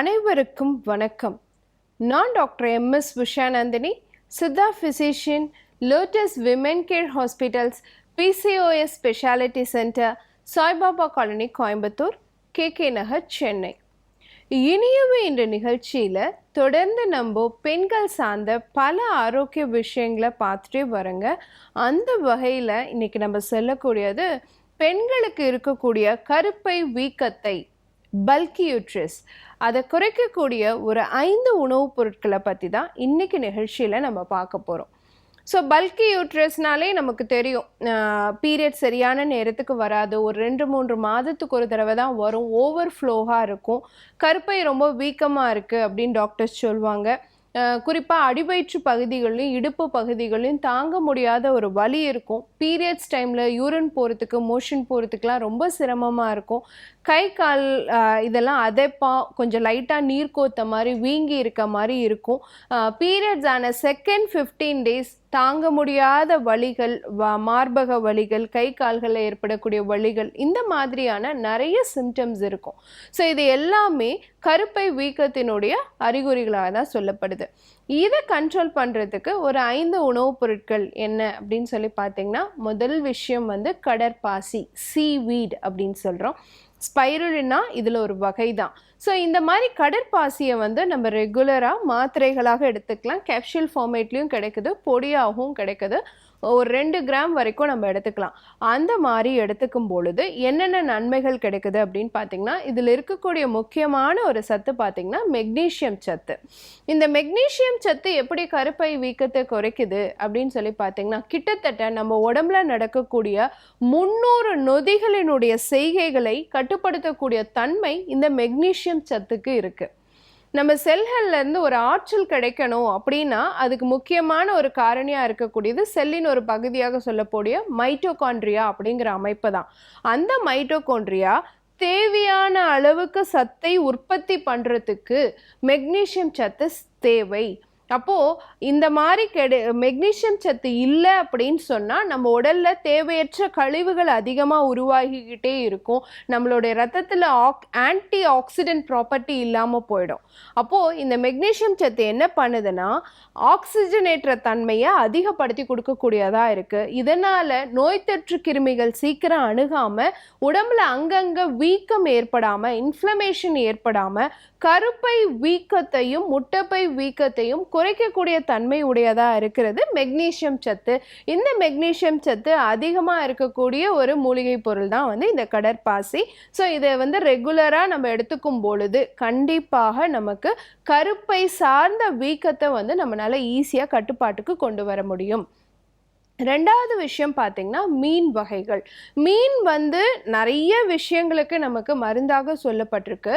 அனைவருக்கும் வணக்கம். நான் doctor MS Vishanandini Siddha physician lotus women care hospitals PCOS speciality centre Saibaba colony Coimbatore K K Nagar Chennai. இனியவே என்ற நிகழ்ச்சியில் தொடர்ந்து நம்ம பெண்கள் சார்ந்த பல ஆரோக்கிய விஷயங்களை பார்த்துட்டே வரங்க அந்த வகையில் இன்றைக்கி நம்ம சொல்லக்கூடியது பெண்களுக்கு இருக்கக்கூடிய கருப்பை வீக்கத்தை பல்கி யூட்ரஸ் அதை குறைக்கக்கூடிய ஒரு ஐந்து உணவுப் பொருட்களை பற்றி தான் இன்றைக்கி நிகழ்ச்சியில் நம்ம பார்க்க போகிறோம் ஸோ பல்கி யூட்ரஸ்னாலே நமக்கு தெரியும். பீரியட் சரியான நேரத்துக்கு வராது. ஒரு ரெண்டு மூன்று மாதத்துக்கு ஒரு தடவை தான் வரும். ஓவர் ஃப்ளோவாக இருக்கும். கருப்பை ரொம்ப வீக்கமாக இருக்குது அப்படின்னு டாக்டர்ஸ் சொல்லுவாங்க குறிப்பாக அடிவயிற்று பகுதிகளையும் இடுப்பு பகுதிகளையும் தாங்க முடியாத ஒரு வலி இருக்கும். பீரியட்ஸ் டைமில் யூரின் போகிறதுக்கு மோஷன் போகிறதுக்குலாம் ரொம்ப சிரமமாக இருக்கும். கை கால் இதெல்லாம் அதைப்பா கொஞ்சம் லைட்டாக நீர் கோத்த மாதிரி வீங்கி இருக்க மாதிரி இருக்கும். பீரியட்ஸ் ஆன செகண்ட் ஃபிஃப்டீன் டேஸ் தாங்க முடியாத வழிகள் வ- மார்பக வழிகள் கை கால்களில் ஏற்படக்கூடிய வழிகள் இந்த மாதிரியான நிறைய சிம்டம்ஸ் இருக்கும். ஸோ இது எல்லாமே கருப்பை வீக்கத்தினுடைய அறிகுறிகளாக தான் சொல்லப்படுது. இதை கண்ட்ரோல் பண்ணுறதுக்கு ஒரு ஐந்து உணவுப் பொருட்கள் என்ன அப்படின்னு சொல்லி பார்த்தீங்கன்னா முதல் விஷயம் வந்து கடற்பாசி சீவீட் அப்படின்னு சொல்கிறோம் ஸ்பைருலினா இதில் ஒரு வகை தான் ஸோ இந்த மாதிரி கடற்பாசியை வந்து நம்ம ரெகுலராக மாத்திரைகளாக எடுத்துக்கலாம். கேப்ஷுவல் ஃபார்மேட்லேயும் கிடைக்குது பொடியாகவும் கிடைக்குது. ஒரு ரெண்டு கிராம் வரைக்கும் நம்ம எடுத்துக்கலாம். அந்த மாதிரி எடுத்துக்கும் பொழுது என்னென்ன நன்மைகள் கிடைக்குது அப்படின்னு பார்த்தீங்கன்னா இதில் இருக்கக்கூடிய முக்கியமான ஒரு சத்து பார்த்தீங்கன்னா மெக்னீஷியம் சத்து. இந்த மெக்னீஷியம் சத்து எப்படி கருப்பை வீக்கத்தை குறைக்குது அப்படின்னு சொல்லி பார்த்தீங்கன்னா கிட்டத்தட்ட நம்ம உடம்புல நடக்கக்கூடிய முந்நூறு நொதிகளினுடைய செய்கைகளை கட்டுப்படுத்தக்கூடிய தன்மை இந்த மெக்னீஷியம் சத்துக்கு இருக்குது நம்ம செல்கள்லேருந்து ஒரு ஆற்றல் கிடைக்கணும் அப்படின்னா அதுக்கு முக்கியமான ஒரு காரணியாக இருக்கக்கூடியது செல்லின் ஒரு பகுதியாக சொல்லக்கூடிய மைட்டோகாண்ட்ரியா அப்படிங்கிற அமைப்பு தான் அந்த மைட்டோகாண்ட்ரியா தேவையான அளவுக்கு சத்தை உற்பத்தி பண்ணுறதுக்கு மெக்னீசியம் சத்து தேவை. அப்போது இந்த மாதிரி கெடு மெக்னீஷியம் சத்து இல்லை அப்படின்னு சொன்னால் நம்ம உடலில் தேவையற்ற கழிவுகள் அதிகமாக உருவாகிக்கிட்டே இருக்கும். நம்மளுடைய ரத்தத்தில் ஆக் ஆன்டி ஆக்சிடென்ட் ப்ராப்பர்ட்டி இல்லாமல் போயிடும். அப்போது இந்த மெக்னீஷியம் சத்து என்ன பண்ணுதுன்னா ஆக்சிஜனேற்ற தன்மையை அதிகப்படுத்தி கொடுக்கக்கூடியதாக இருக்குது இதனால் நோய் தொற்று கிருமிகள் சீக்கிரம் அணுகாமல் உடம்புல அங்கங்கே வீக்கம் ஏற்படாமல் இன்ஃப்ளமேஷன் ஏற்படாமல் கருப்பை வீக்கத்தையும் முட்டைப்பை வீக்கத்தையும் குறைக்கக்கூடிய தன்மை உடையதாக இருக்கிறது. மெக்னீஷியம் சத்து. இந்த மெக்னீஷியம் சத்து அதிகமாக இருக்கக்கூடிய ஒரு மூலிகை பொருள் தான் வந்து இந்த கடற்பாசி. ஸோ இதை வந்து ரெகுலராக நம்ம எடுத்துக்கும் பொழுது கண்டிப்பாக நமக்கு கருப்பை சார்ந்த வீக்கத்தை வந்து நம்மளால ஈஸியாக கட்டுப்பாட்டுக்கு கொண்டு வர முடியும். ரெண்டாவது விஷயம் பார்த்திங்கன்னா மீன் வகைகள். மீன் வந்து நிறைய விஷயங்களுக்கு நமக்கு மருந்தாக சொல்லப்பட்டிருக்கு.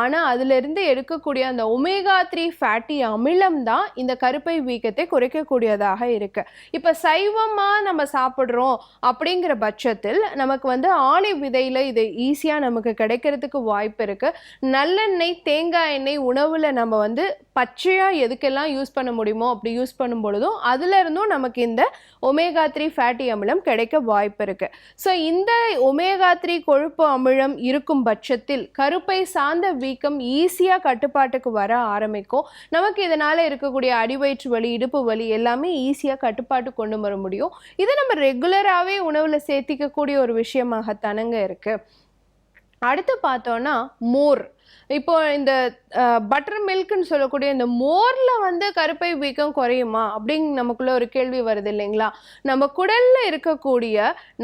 ஆனால் அதிலிருந்து எடுக்கக்கூடிய அந்த ஒமேகா த்ரீ ஃபேட்டி அமிலம் தான் இந்த கருப்பை வீக்கத்தை குறைக்கக்கூடியதாக இருக்குது இப்போ சைவமாக நம்ம சாப்பிட்றோம் அப்படிங்கிற பட்சத்தில் நமக்கு வந்து ஆணி விதையில் இது ஈஸியாக நமக்கு கிடைக்கிறதுக்கு வாய்ப்பு இருக்குது நல்லெண்ணெய் தேங்காய் எண்ணெய் உணவில் நம்ம வந்து பச்சையாக எதுக்கெல்லாம் யூஸ் பண்ண முடியுமோ அப்படி யூஸ் பண்ணும் பொழுதும் அதிலிருந்தும் நமக்கு இந்த ஒமேகா த்ரீ ஃபேட்டி அமிலம் கிடைக்க வாய்ப்பு இருக்குது ஸோ இந்த ஒமேகா த்ரீ கொழுப்பு அமிலம் இருக்கும் பட்சத்தில் கருப்பை சார்ந்த வீக்கம் ஈஸியாக கட்டுப்பாட்டுக்கு வர ஆரம்பிக்கும். நமக்கு இதனால் இருக்கக்கூடிய அடிவயிற்று வலி இடுப்பு வலி எல்லாமே ஈஸியாக கட்டுப்பாட்டு கொண்டு வர முடியும். இது நம்ம ரெகுலராகவே உணவில் சேர்த்திக்கக்கூடிய ஒரு விஷயமாகத்தானங்க இருக்குது அடுத்து பார்த்தோன்னா மோர். இப்போ இந்த பட்டர் மில்க்னு சொல்லக்கூடிய இந்த மோரில் வந்து கருப்பை வீக்கம் குறையுமா? அப்படின்னு நமக்குள்ள ஒரு கேள்வி வருது இல்லைங்களா? நம்ம குடல்ல இருக்கக்கூடிய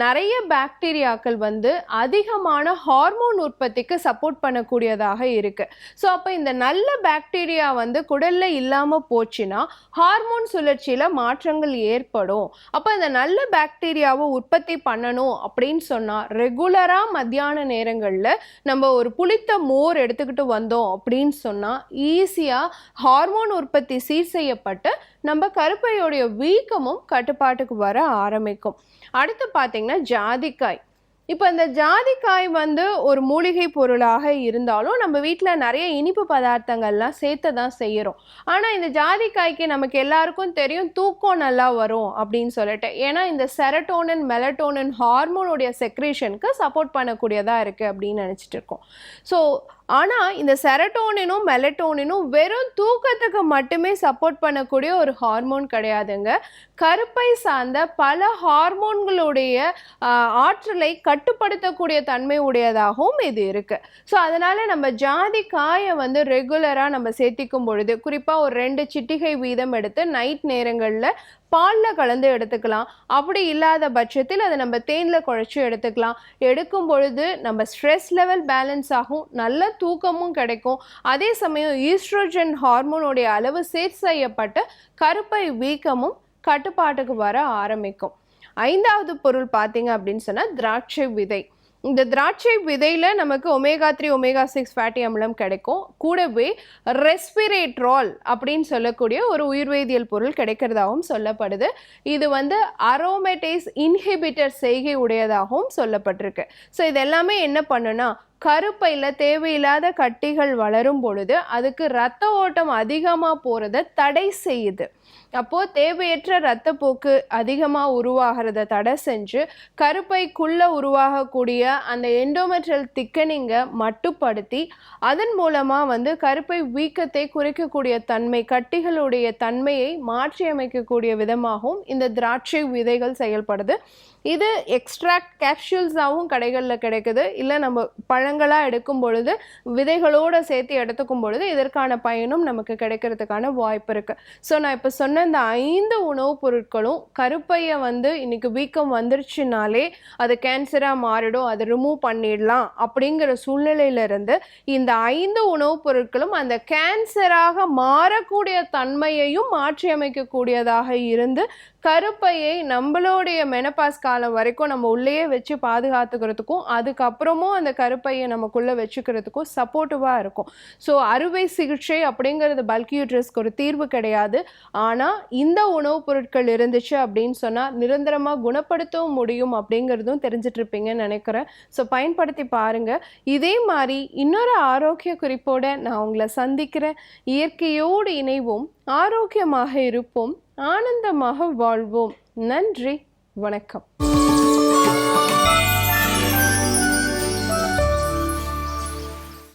நிறைய பாக்டீரியாக்கள் வந்து அதிகமான ஹார்மோன் உற்பத்திக்கு சப்போர்ட் பண்ணக்கூடியதாக இருக்கு. ஸோ அப்போ இந்த நல்ல பாக்டீரியா வந்து குடலில் இல்லாமல் போச்சுன்னா ஹார்மோன் சுழற்சியில் மாற்றங்கள் ஏற்படும். அப்போ இந்த நல்ல பாக்டீரியாவை உற்பத்தி பண்ணணும் அப்படின்னு சொன்னால் ரெகுலராக மத்தியான நேரங்களில் நம்ம ஒரு புளித்த மோர் எடுத்துக்கிட்டு வந்தோம் அப்படின்னு சொன்னால் ஈஸியாக ஹார்மோன் உற்பத்தி சீர் செய்யப்பட்டு நம்ம கருப்பையோடைய வீக்கமும் கட்டுப்பாட்டுக்கு வர ஆரம்பிக்கும். அடுத்து பார்த்தீங்கன்னா ஜாதிக்காய். இப்போ இந்த ஜாதிக்காய் வந்து ஒரு மூலிகை பொருளாக இருந்தாலும் நம்ம வீட்டில் நிறைய இனிப்பு பதார்த்தங்கள்லாம் சேர்த்து தான் செய்கிறோம் ஆனால் இந்த ஜாதிக்காய்க்கு நமக்கு எல்லாருக்கும் தெரியும் தூக்கம் நல்லா வரும் அப்படின்னு சொல்லிட்டு. ஏன்னா இந்த செரட்டோனன் மெலட்டோனன் ஹார்மோனுடைய செக்ரேஷனுக்கு சப்போர்ட் பண்ணக்கூடியதாக இருக்குது அப்படின்னு நினச்சிட்டு இருக்கோம். ஸோ ஆனால் இந்த செரட்டோனினும் மெலட்டோனினும் வெறும் தூக்கத்துக்கு மட்டுமே சப்போர்ட் பண்ணக்கூடிய ஒரு ஹார்மோன் கிடையாதுங்க. கருப்பை சார்ந்த பல ஹார்மோன்களுடைய ஆற்றலை கட்டுப்படுத்தக்கூடிய தன்மை உடையதாகவும் இது இருக்குது ஸோ அதனால் நம்ம ஜாதி காயை வந்து ரெகுலராக நம்ம சேர்த்திக்கும் பொழுது குறிப்பாக ஒரு ரெண்டு சிட்டிகை வீதம் எடுத்து நைட் நேரங்களில் பாலில் கலந்து எடுத்துக்கலாம். அப்படி இல்லாத பட்சத்தில் அதை நம்ம தேனில் குழச்சி எடுத்துக்கலாம். எடுக்கும் பொழுது நம்ம ஸ்ட்ரெஸ் லெவல் பேலன்ஸ் ஆகும். நல்ல தூக்கமும் கிடைக்கும். அதே சமயம் ஈஸ்ட்ரோஜன் ஹார்மோனுடைய அளவு சேட் செய்யப்பட்ட கருப்பை வீக்கமும் கட்டுப்பாட்டுக்கு வர ஆரம்பிக்கும். ஐந்தாவது பொருள் பார்த்தீங்க அப்படின்னு சொன்னால் திராட்சை விதை. இந்த திராட்சை விதையில் நமக்கு omega three omega six fatty அமிலம் கிடைக்கும். கூடவே ரெஸ்பிரேட்ரால் அப்படின்னு சொல்லக்கூடிய ஒரு உயிர்வேதியியல் பொருள் கிடைக்கிறதாகவும் சொல்லப்படுது. இது வந்து அரோமேட்டேஸ் இன்ஹிபிட்டர் செய்கை உடையதாகவும் சொல்லப்பட்டிருக்கு. ஸோ இது எல்லாமே என்ன பண்ணுனா கருப்பையில் தேவையில்லாத கட்டிகள் வளரும் பொழுது அதுக்கு ரத்த ஓட்டம் அதிகமாக போகிறத தடை செய்யுது. அப்போது தேவையற்ற இரத்தப்போக்கு அதிகமாக உருவாகிறத தடை செஞ்சு கருப்பைக்குள்ளே உருவாகக்கூடிய அந்த எண்டோமெட்ரல் திக்கனிங்கை மட்டுப்படுத்தி அதன் மூலமாக வந்து கருப்பை வீக்கத்தை குறைக்கக்கூடிய தன்மை கட்டிகளுடைய தன்மையை மாற்றியமைக்கக்கூடிய விதமாகவும் இந்த திராட்சை விதைகள் செயல்படுது. இது எக்ஸ்ட்ராக்ட் கேப்சூல்ஸாகவும் கடைகளில் கிடைக்குது. இல்லை நம்ம பழ பழங்களாக எடுக்கும் பொழுது விதைகளோடு சேர்த்து எடுத்துக்கும் பொழுது இதற்கான பயனும் நமக்கு கிடைக்கிறதுக்கான வாய்ப்பு இருக்குது ஸோ நான் இப்போ சொன்ன இந்த ஐந்து உணவுப் பொருட்களும் கருப்பையை வந்து இன்னைக்கு வீக்கம் வந்துருச்சுனாலே அது கேன்சராக மாறிடும் அதை ரிமூவ் பண்ணிடலாம் அப்படிங்கிற சூழ்நிலையிலிருந்து இந்த ஐந்து உணவுப் பொருட்களும் அந்த கேன்சராக மாறக்கூடிய தன்மையையும் மாற்றியமைக்கக்கூடியதாக இருந்து கருப்பையை நம்மளுடைய மெனபாஸ் காலம் வரைக்கும் நம்ம உள்ளேயே வச்சு பாதுகாத்துக்கிறதுக்கும் அதுக்கப்புறமும் அந்த கருப்பையை நமக்குள்ளே வச்சுக்கிறதுக்கும் சப்போர்ட்டிவாக இருக்கும். ஸோ அறுவை சிகிச்சை அப்படிங்கிறது பல்கி யூட்ரஸ்க்கு ஒரு தீர்வு கிடையாது. ஆனால் இந்த உணவுப் பொருட்கள் இருந்துச்சு அப்படின்னு சொன்னால் நிரந்தரமாக குணப்படுத்தவும் முடியும் அப்படிங்கிறதும் தெரிஞ்சிட்ருப்பீங்கன்னு நினைக்கிறேன். ஸோ பயன்படுத்தி பாருங்கள் இதே மாதிரி இன்னொரு ஆரோக்கிய குறிப்போடு நான் உங்களை சந்திக்கிறேன். இயற்கையோடு இணைவோம். ஆரோக்கியமாக இருப்போம் ஆனந்தமாக வாழ்வோம். நன்றி வணக்கம்.